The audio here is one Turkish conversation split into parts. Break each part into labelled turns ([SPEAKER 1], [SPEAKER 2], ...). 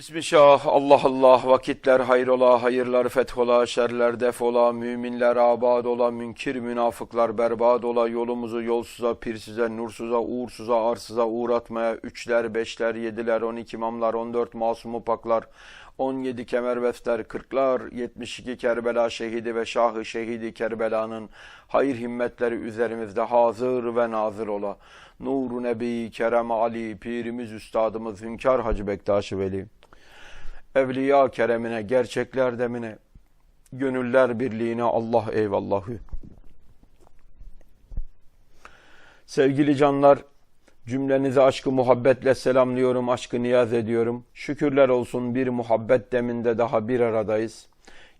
[SPEAKER 1] Bismillah, Allah Allah, vakitler hayrola, hayırlar fethola, şerler defola, müminler abad ola, münkir münafıklar berbat ola, yolumuzu yolsuza, pirsize, nursuza, uğursuza, arsıza uğratmaya, üçler, beşler, yediler, on iki imamlar, on dört masumu paklar, on yedi kemerbestler, kırklar, yetmiş iki Kerbela şehidi ve şahı şehidi Kerbela'nın hayır himmetleri üzerimizde hazır ve nazır ola. Nuru Nebi Kerem Ali, Pirimiz Üstadımız Hünkar Hacı Bektaş Veli. Evliya keremine, gerçekler demine, gönüller birliğine Allah eyvallahü. Sevgili canlar, cümlenizi aşkı muhabbetle selamlıyorum, aşkı niyaz ediyorum. Şükürler olsun bir muhabbet deminde daha bir aradayız.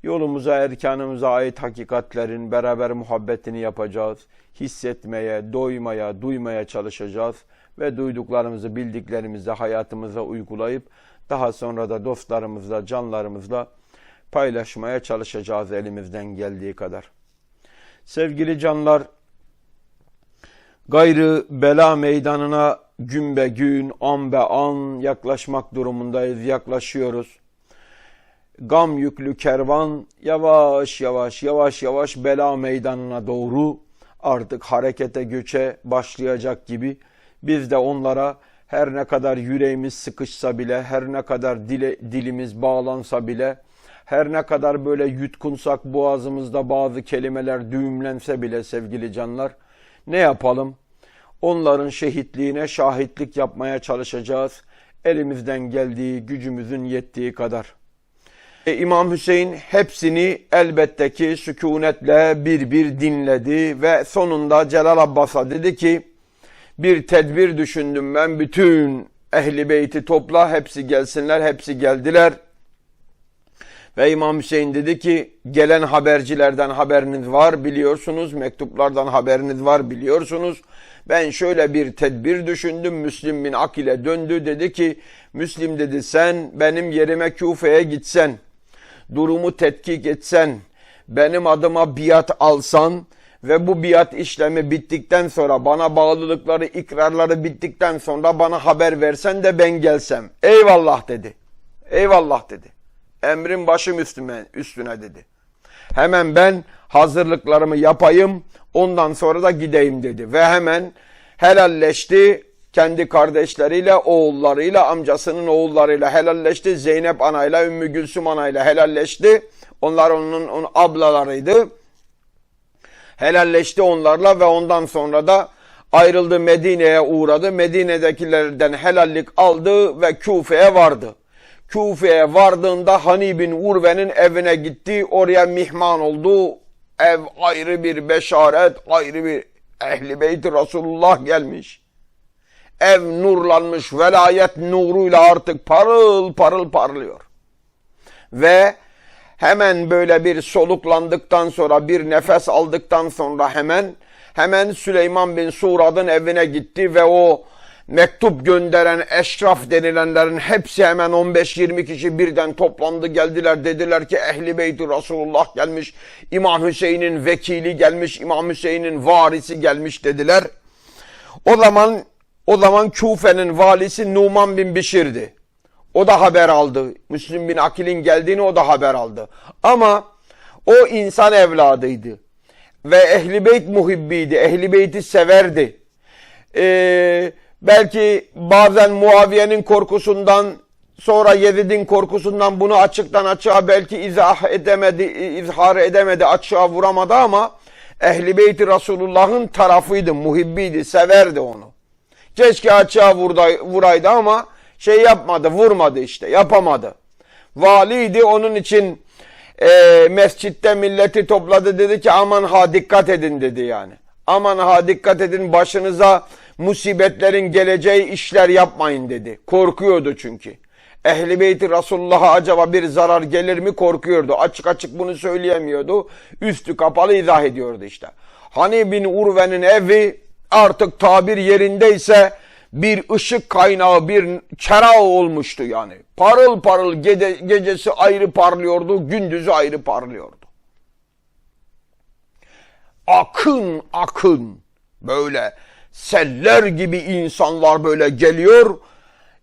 [SPEAKER 1] Yolumuza, erkanımıza ait hakikatlerin beraber muhabbetini yapacağız. Hissetmeye, doymaya, duymaya çalışacağız. Ve duyduklarımızı, bildiklerimizi hayatımıza uygulayıp daha sonra da dostlarımızla, canlarımızla paylaşmaya çalışacağız elimizden geldiği kadar. Sevgili canlar, gayrı bela meydanına gün be gün, an be an yaklaşmak durumundayız, yaklaşıyoruz. Gam yüklü kervan yavaş yavaş, yavaş yavaş bela meydanına doğru artık harekete göçe başlayacak gibi biz de onlara her ne kadar yüreğimiz sıkışsa bile, her ne kadar dile, dilimiz bağlansa bile, her ne kadar böyle yutkunsak boğazımızda bazı kelimeler düğümlense bile sevgili canlar, ne yapalım? Onların şehitliğine şahitlik yapmaya çalışacağız. Elimizden geldiği, gücümüzün yettiği kadar. E, İmam Hüseyin hepsini elbette ki sükunetle bir bir dinledi ve sonunda Celal Abbas'a dedi ki, bir tedbir düşündüm ben. Bütün ehli beyti topla hepsi gelsinler. Hepsi geldiler. Ve İmam Hüseyin dedi ki gelen habercilerden haberiniz var biliyorsunuz. Mektuplardan haberiniz var biliyorsunuz. Ben şöyle bir tedbir düşündüm. Müslim bin Akil'e döndü dedi ki Müslim dedi sen benim yerime Küfe'ye gitsen. Durumu tetkik etsen. Benim adıma biat alsan ve bu biat işlemi bittikten sonra bana bağlılıkları, ikrarları bittikten sonra bana haber versen de ben gelsem. Eyvallah dedi. Eyvallah dedi. Emrin başım üstüme, üstüne dedi. Hemen ben hazırlıklarımı yapayım, ondan sonra da gideyim dedi. Ve hemen helalleşti, kendi kardeşleriyle, oğullarıyla, amcasının oğullarıyla helalleşti. Zeynep anayla, Ümmü Gülsüm anayla helalleşti. Onlar onun, onun ablalarıydı helalleşti onlarla ve ondan sonra da ayrıldı Medine'ye uğradı. Medine'dekilerden helallik aldı ve Küfe'ye vardı. Küfe'ye vardığında Hani bin Urve'nin evine gitti. Oraya mihman oldu. Ev ayrı bir beşaret, ayrı bir ehli beyti Resulullah gelmiş. Ev nurlanmış, velayet nuruyla artık parıl parıl parlıyor. Ve hemen böyle bir soluklandıktan sonra bir nefes aldıktan sonra hemen hemen Süleyman bin Surad'ın evine gitti ve o mektup gönderen eşraf denilenlerin hepsi hemen 15-20 kişi birden toplandı geldiler dediler ki ehli beyti Resulullah gelmiş İmam Hüseyin'in vekili gelmiş İmam Hüseyin'in varisi gelmiş dediler. O zaman o zaman Küfe'nin valisi Numan bin Bişir'di. O da haber aldı. Müslüm bin Akil'in geldiğini o da haber aldı. Ama o insan evladıydı. Ve Ehli Beyt muhibbiydi. Ehli Beyt'i severdi. Ee, belki bazen Muaviye'nin korkusundan sonra Yezid'in korkusundan bunu açıktan açığa belki izah edemedi, izhar edemedi, açığa vuramadı ama Ehli Beyt Resulullah'ın tarafıydı, muhibbiydi, severdi onu. Keşke açığa vuraydı ama şey yapmadı, vurmadı işte, yapamadı. Valiydi onun için e, mescitte milleti topladı dedi ki aman ha dikkat edin dedi yani. Aman ha dikkat edin başınıza musibetlerin geleceği işler yapmayın dedi. Korkuyordu çünkü. Ehli beyti Resulullah'a acaba bir zarar gelir mi korkuyordu. Açık açık bunu söyleyemiyordu. Üstü kapalı izah ediyordu işte. Hani bin Urve'nin evi artık tabir yerindeyse bir ışık kaynağı, bir çera olmuştu yani. Parıl parıl gece, gecesi ayrı parlıyordu, gündüzü ayrı parlıyordu. Akın akın böyle seller gibi insanlar böyle geliyor.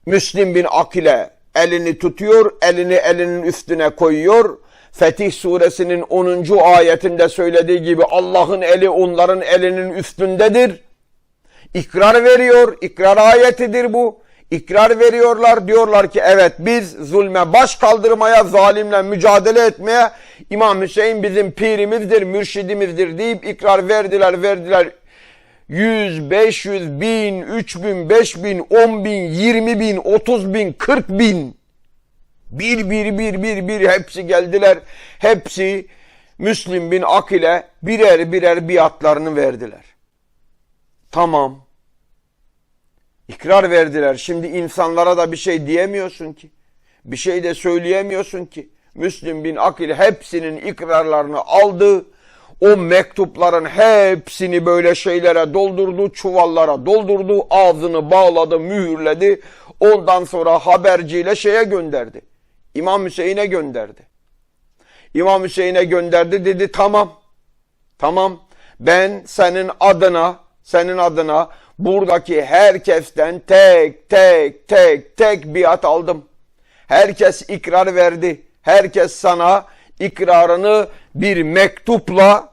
[SPEAKER 1] Müslim bin Akile elini tutuyor, elini elinin üstüne koyuyor. Fetih suresinin 10. ayetinde söylediği gibi Allah'ın eli onların elinin üstündedir. İkrar veriyor, ikrar ayetidir bu. İkrar veriyorlar, diyorlar ki evet biz zulme baş kaldırmaya, zalimle mücadele etmeye İmam Hüseyin bizim pirimizdir, mürşidimizdir deyip ikrar verdiler, verdiler. 100, 500, 1000, 3000, 5000, 10 bin, 20 bin, 30 bin, 40 bin. Bir, bir, bir, bir, bir hepsi geldiler. Hepsi Müslim bin Akil'e birer birer biatlarını verdiler. Tamam. İkrar verdiler. Şimdi insanlara da bir şey diyemiyorsun ki. Bir şey de söyleyemiyorsun ki. Müslim bin Akil hepsinin ikrarlarını aldı. O mektupların hepsini böyle şeylere doldurdu, çuvallara doldurdu, ağzını bağladı, mühürledi. Ondan sonra haberciyle şeye gönderdi. İmam Hüseyin'e gönderdi. İmam Hüseyin'e gönderdi dedi tamam. Tamam ben senin adına senin adına buradaki herkesten tek tek tek tek biat aldım. Herkes ikrar verdi. Herkes sana ikrarını bir mektupla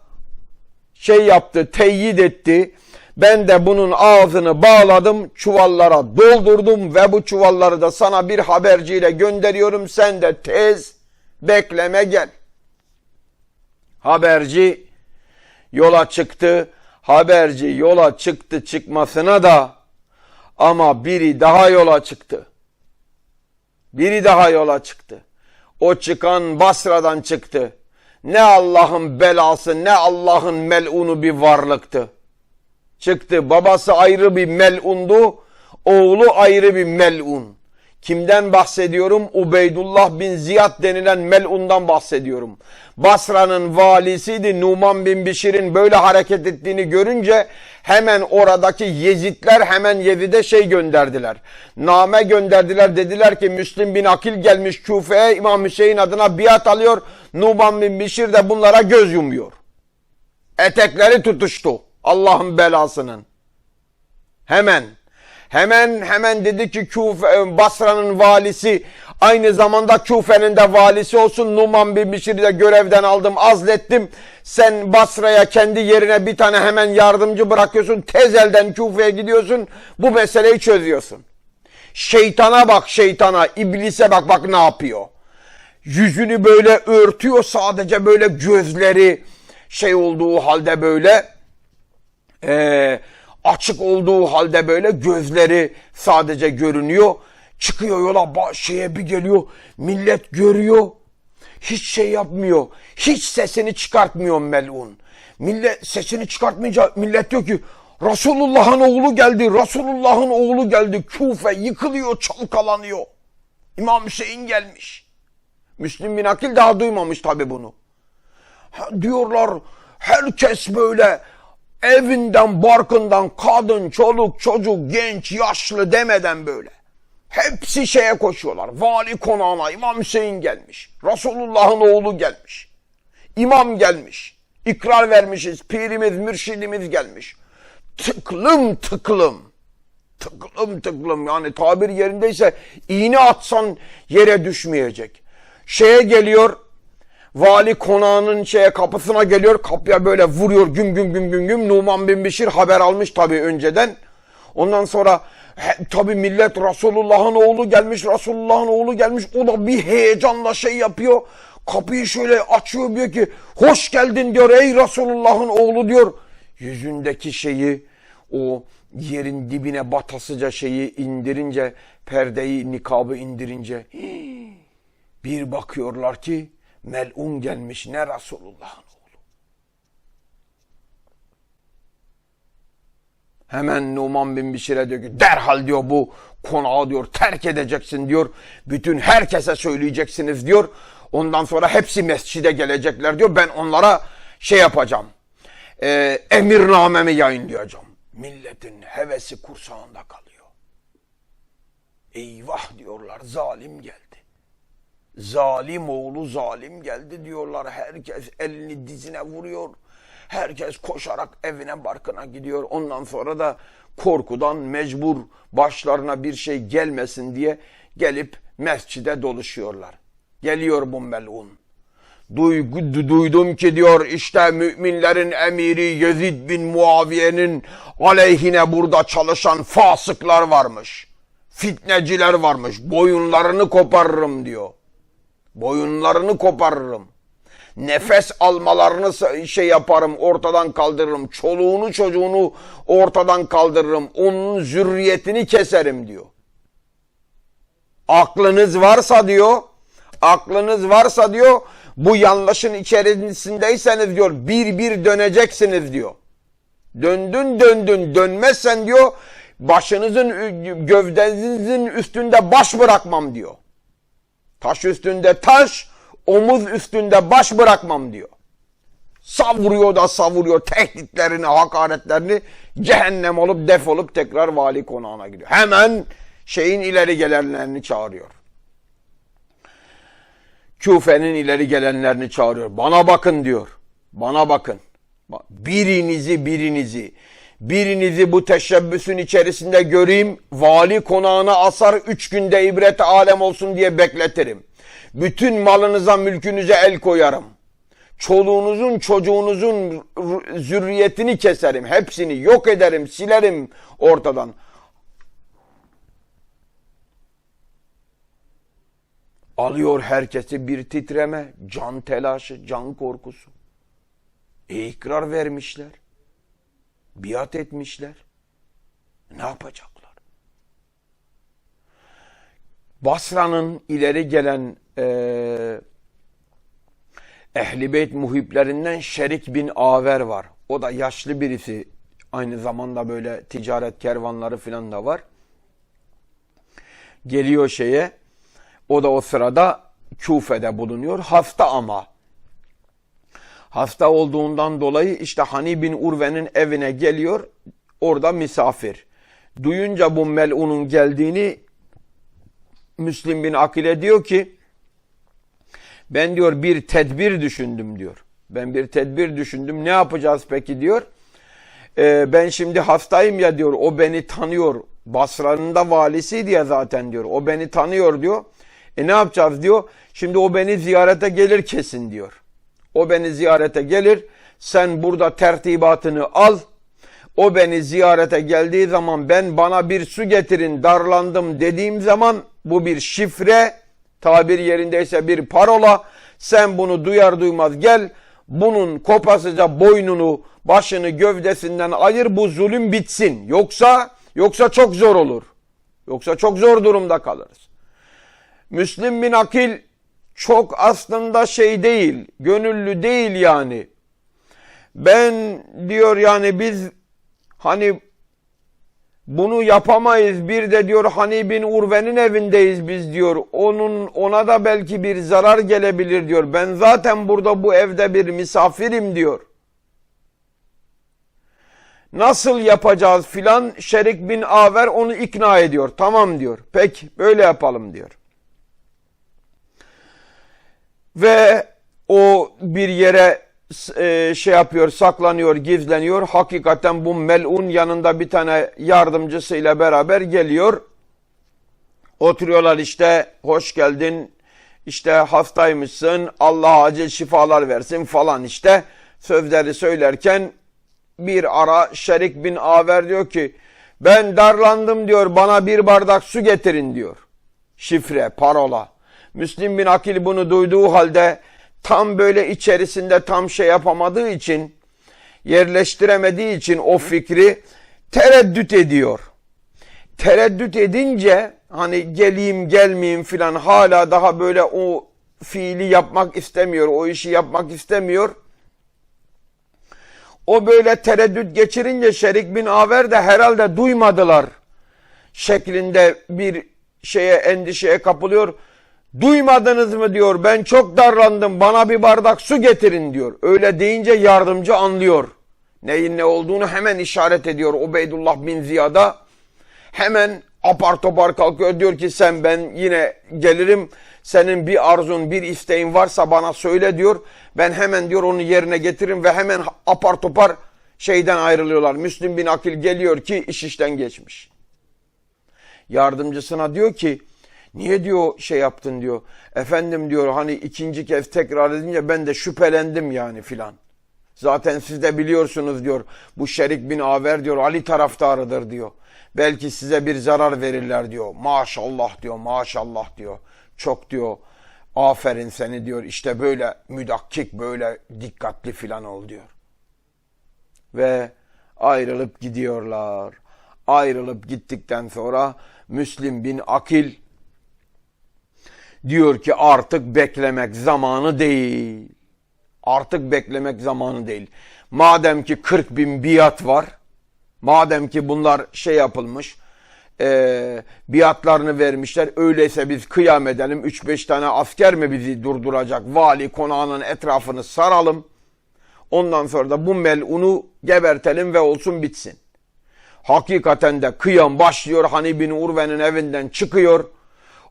[SPEAKER 1] şey yaptı, teyit etti. Ben de bunun ağzını bağladım, çuvallara doldurdum ve bu çuvalları da sana bir haberciyle gönderiyorum. Sen de tez bekleme gel. Haberci yola çıktı. Haberci yola çıktı çıkmasına da ama biri daha yola çıktı. Biri daha yola çıktı. O çıkan Basra'dan çıktı. Ne Allah'ın belası ne Allah'ın melunu bir varlıktı. Çıktı babası ayrı bir melundu, oğlu ayrı bir melun. Kimden bahsediyorum? Ubeydullah bin Ziyad denilen melundan bahsediyorum. Basra'nın valisiydi Numan bin Bişir'in böyle hareket ettiğini görünce hemen oradaki Yezidler hemen Yezid'e şey gönderdiler. Name gönderdiler dediler ki Müslim bin Akil gelmiş Küfe'ye İmam Hüseyin adına biat alıyor. Numan bin Bişir de bunlara göz yumuyor. Etekleri tutuştu Allah'ın belasının. Hemen Hemen hemen dedi ki Küfe, Basra'nın valisi aynı zamanda Küfe'nin de valisi olsun. Numan bin Bişir'i de görevden aldım, azlettim. Sen Basra'ya kendi yerine bir tane hemen yardımcı bırakıyorsun. Tez elden Küfe'ye gidiyorsun. Bu meseleyi çözüyorsun. Şeytana bak şeytana, iblise bak bak ne yapıyor. Yüzünü böyle örtüyor sadece böyle gözleri şey olduğu halde böyle eee açık olduğu halde böyle gözleri sadece görünüyor. Çıkıyor yola şeye bir geliyor millet görüyor. Hiç şey yapmıyor. Hiç sesini çıkartmıyor melun. Millet sesini çıkartmayınca millet diyor ki Resulullah'ın oğlu geldi. Resulullah'ın oğlu geldi. Kufe yıkılıyor, çalkalanıyor. İmam Hüseyin gelmiş. Müslim bin Akil daha duymamış tabi bunu. Ha, diyorlar herkes böyle evinden, barkından, kadın, çoluk, çocuk, genç, yaşlı demeden böyle. Hepsi şeye koşuyorlar. Vali konağına İmam Hüseyin gelmiş. Resulullah'ın oğlu gelmiş. İmam gelmiş. İkrar vermişiz. Pirimiz, mürşidimiz gelmiş. Tıklım tıklım. Tıklım tıklım yani tabir yerindeyse iğne atsan yere düşmeyecek. Şeye geliyor Vali konağının şeye kapısına geliyor. Kapıya böyle vuruyor güm güm güm güm güm. Numan bin Bişir haber almış tabii önceden. Ondan sonra he, tabii millet Resulullah'ın oğlu gelmiş. Resulullah'ın oğlu gelmiş. O da bir heyecanla şey yapıyor. Kapıyı şöyle açıyor diyor ki hoş geldin diyor ey Resulullah'ın oğlu diyor. Yüzündeki şeyi o yerin dibine batasıca şeyi indirince perdeyi nikabı indirince bir bakıyorlar ki melun gelmiş ne Resulullah'ın oğlu. Hemen Numan bin Bişir'e diyor ki derhal diyor bu konağı diyor terk edeceksin diyor. Bütün herkese söyleyeceksiniz diyor. Ondan sonra hepsi mescide gelecekler diyor. Ben onlara şey yapacağım. E, emirnamemi yayınlayacağım. Milletin hevesi kursağında kalıyor. Eyvah diyorlar zalim geldi. Zalim oğlu zalim geldi diyorlar. Herkes elini dizine vuruyor. Herkes koşarak evine barkına gidiyor. Ondan sonra da korkudan mecbur başlarına bir şey gelmesin diye gelip mescide doluşuyorlar. Geliyor bu melun. Duygu, du- duydum ki diyor işte müminlerin emiri Yezid bin Muaviye'nin aleyhine burada çalışan fasıklar varmış. Fitneciler varmış. Boyunlarını koparırım diyor. Boyunlarını koparırım. Nefes almalarını şey yaparım, ortadan kaldırırım. Çoluğunu çocuğunu ortadan kaldırırım. Onun zürriyetini keserim diyor. Aklınız varsa diyor, aklınız varsa diyor, bu yanlışın içerisindeyseniz diyor, bir bir döneceksiniz diyor. Döndün döndün dönmezsen diyor, başınızın gövdenizin üstünde baş bırakmam diyor. Taş üstünde taş, omuz üstünde baş bırakmam diyor. Savuruyor da savuruyor tehditlerini, hakaretlerini cehennem olup defolup tekrar vali konağına gidiyor. Hemen şeyin ileri gelenlerini çağırıyor. Küfe'nin ileri gelenlerini çağırıyor. Bana bakın diyor. Bana bakın. Birinizi birinizi birinizi bu teşebbüsün içerisinde göreyim. Vali konağına asar üç günde ibret alem olsun diye bekletirim. Bütün malınıza mülkünüze el koyarım. Çoluğunuzun çocuğunuzun zürriyetini keserim. Hepsini yok ederim silerim ortadan. Alıyor herkesi bir titreme, can telaşı, can korkusu. E ikrar vermişler. Biat etmişler. Ne yapacaklar? Basra'nın ileri gelen e, Ehli Beyt muhiplerinden Şerik bin Aver var. O da yaşlı birisi. Aynı zamanda böyle ticaret kervanları falan da var. Geliyor şeye. O da o sırada Küfe'de bulunuyor. Hasta ama. Hasta olduğundan dolayı işte Hani bin Urve'nin evine geliyor. Orada misafir. Duyunca bu melunun geldiğini Müslim bin Akile diyor ki ben diyor bir tedbir düşündüm diyor. Ben bir tedbir düşündüm. Ne yapacağız peki diyor. Ee, ben şimdi hastayım ya diyor. O beni tanıyor. Basra'nın da valisiydi ya zaten diyor. O beni tanıyor diyor. E ne yapacağız diyor. Şimdi o beni ziyarete gelir kesin diyor. O beni ziyarete gelir. Sen burada tertibatını al. O beni ziyarete geldiği zaman ben bana bir su getirin darlandım dediğim zaman bu bir şifre tabir yerindeyse bir parola sen bunu duyar duymaz gel bunun kopasıca boynunu başını gövdesinden ayır bu zulüm bitsin yoksa yoksa çok zor olur yoksa çok zor durumda kalırız. Müslim bin Akil çok aslında şey değil, gönüllü değil yani. Ben diyor yani biz hani bunu yapamayız. Bir de diyor Hani bin Urve'nin evindeyiz biz diyor. Onun ona da belki bir zarar gelebilir diyor. Ben zaten burada bu evde bir misafirim diyor. Nasıl yapacağız filan Şerik bin Aver onu ikna ediyor. Tamam diyor. Peki böyle yapalım diyor. Ve o bir yere e, şey yapıyor, saklanıyor, gizleniyor. Hakikaten bu melun yanında bir tane yardımcısıyla beraber geliyor. Oturuyorlar işte, hoş geldin, işte hastaymışsın, Allah acil şifalar versin falan işte. Sözleri söylerken bir ara Şerik bin Aver diyor ki, ben darlandım diyor, bana bir bardak su getirin diyor. Şifre, parola. Müslim bin Akil bunu duyduğu halde tam böyle içerisinde tam şey yapamadığı için yerleştiremediği için o fikri tereddüt ediyor. Tereddüt edince hani geleyim gelmeyeyim filan hala daha böyle o fiili yapmak istemiyor, o işi yapmak istemiyor. O böyle tereddüt geçirince Şerik bin Aver de herhalde duymadılar şeklinde bir şeye endişeye kapılıyor. Duymadınız mı diyor ben çok darlandım bana bir bardak su getirin diyor. Öyle deyince yardımcı anlıyor. Neyin ne olduğunu hemen işaret ediyor Ubeydullah bin Ziyad'a. Hemen apar topar kalkıyor diyor ki sen ben yine gelirim senin bir arzun bir isteğin varsa bana söyle diyor. Ben hemen diyor onu yerine getiririm ve hemen apar topar şeyden ayrılıyorlar. Müslüm bin Akil geliyor ki iş işten geçmiş. Yardımcısına diyor ki Niye diyor şey yaptın diyor. Efendim diyor hani ikinci kez tekrar edince ben de şüphelendim yani filan. Zaten siz de biliyorsunuz diyor. Bu Şerik bin Aver diyor Ali taraftarıdır diyor. Belki size bir zarar verirler diyor. Maşallah diyor maşallah diyor. Çok diyor aferin seni diyor. İşte böyle müdakkik böyle dikkatli filan ol diyor. Ve ayrılıp gidiyorlar. Ayrılıp gittikten sonra Müslim bin Akil diyor ki artık beklemek zamanı değil. Artık beklemek zamanı değil. Madem ki 40 bin biat var, madem ki bunlar şey yapılmış, e, biatlarını vermişler, öyleyse biz kıyam edelim, 3-5 tane asker mi bizi durduracak, vali konağının etrafını saralım, ondan sonra da bu melunu gebertelim ve olsun bitsin. Hakikaten de kıyam başlıyor, Hani bin Urve'nin evinden çıkıyor,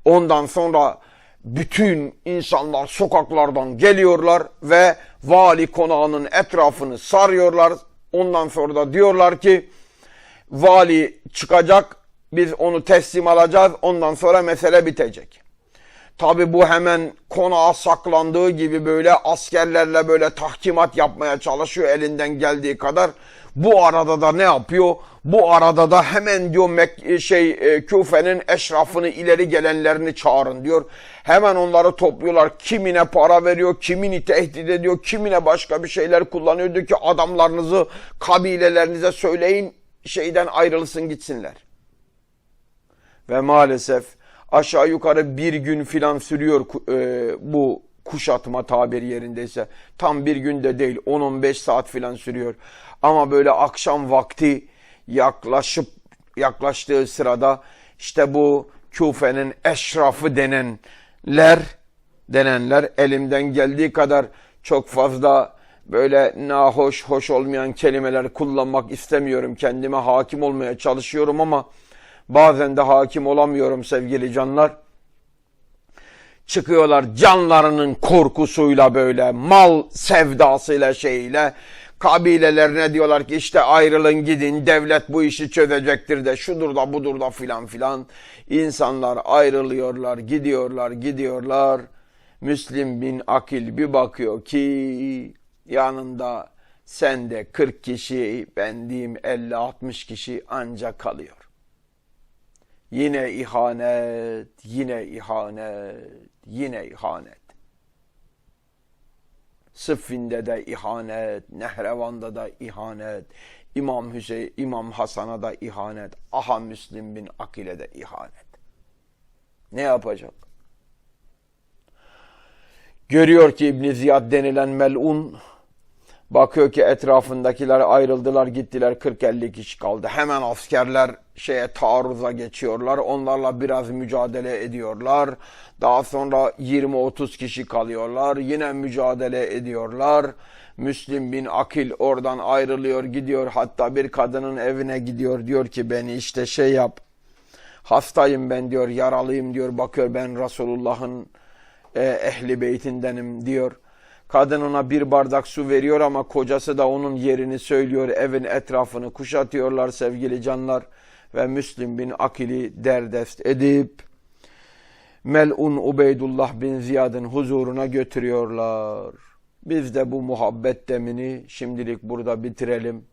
[SPEAKER 1] ondan sonra bütün insanlar sokaklardan geliyorlar ve vali konağının etrafını sarıyorlar. Ondan sonra da diyorlar ki vali çıkacak biz onu teslim alacağız ondan sonra mesele bitecek. Tabi bu hemen konağa saklandığı gibi böyle askerlerle böyle tahkimat yapmaya çalışıyor elinden geldiği kadar. Bu arada da ne yapıyor? Bu arada da hemen diyor Mek şey e, Küfe'nin eşrafını ileri gelenlerini çağırın diyor. Hemen onları topluyorlar. Kimine para veriyor, kimini tehdit ediyor, kimine başka bir şeyler kullanıyor. Diyor ki adamlarınızı kabilelerinize söyleyin şeyden ayrılsın gitsinler. Ve maalesef aşağı yukarı bir gün filan sürüyor e, bu kuşatma tabiri yerindeyse. Tam bir günde değil 10-15 saat filan sürüyor. Ama böyle akşam vakti yaklaşıp yaklaştığı sırada işte bu Küfe'nin eşrafı denenler denenler elimden geldiği kadar çok fazla böyle nahoş, hoş olmayan kelimeler kullanmak istemiyorum. Kendime hakim olmaya çalışıyorum ama bazen de hakim olamıyorum sevgili canlar. Çıkıyorlar canlarının korkusuyla böyle mal sevdasıyla şeyle kabilelerine diyorlar ki işte ayrılın gidin devlet bu işi çözecektir de şudur da budur da filan filan. İnsanlar ayrılıyorlar gidiyorlar gidiyorlar. Müslim bin Akil bir bakıyor ki yanında sende 40 kişi ben diyeyim 50-60 kişi ancak kalıyor. Yine ihanet, yine ihanet, yine ihanet. Sıffin'de de ihanet, Nehrevan'da da ihanet, İmam Hüseyin, İmam Hasan'a da ihanet, Aha Müslim bin Akil'e de ihanet. Ne yapacak? Görüyor ki İbn Ziyad denilen melun bakıyor ki etrafındakiler ayrıldılar gittiler 40-50 kişi kaldı. Hemen askerler şeye taarruza geçiyorlar. Onlarla biraz mücadele ediyorlar. Daha sonra 20-30 kişi kalıyorlar. Yine mücadele ediyorlar. Müslim bin Akil oradan ayrılıyor gidiyor. Hatta bir kadının evine gidiyor. Diyor ki beni işte şey yap. Hastayım ben diyor yaralıyım diyor. Bakıyor ben Resulullah'ın e, ehli beytindenim diyor. Kadın ona bir bardak su veriyor ama kocası da onun yerini söylüyor. Evin etrafını kuşatıyorlar sevgili canlar. Ve Müslim bin Akil'i derdest edip Mel'un Ubeydullah bin Ziyad'ın huzuruna götürüyorlar. Biz de bu muhabbet demini şimdilik burada bitirelim.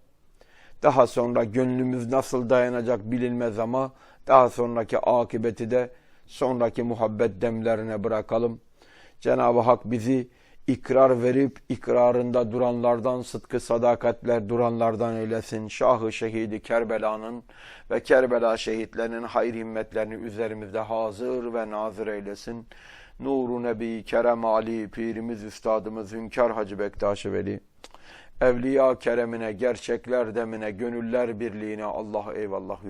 [SPEAKER 1] Daha sonra gönlümüz nasıl dayanacak bilinmez ama daha sonraki akıbeti de sonraki muhabbet demlerine bırakalım. Cenab-ı Hak bizi ikrar verip ikrarında duranlardan, sıdkı sadakatler duranlardan eylesin. Şahı şehidi Kerbela'nın ve Kerbela şehitlerinin hayır himmetlerini üzerimizde hazır ve nazır eylesin. Nuru Nebi Kerem Ali, Pirimiz Üstadımız Hünkar Hacı Bektaş Veli. Evliya keremine, gerçekler demine, gönüller birliğine Allah eyvallah.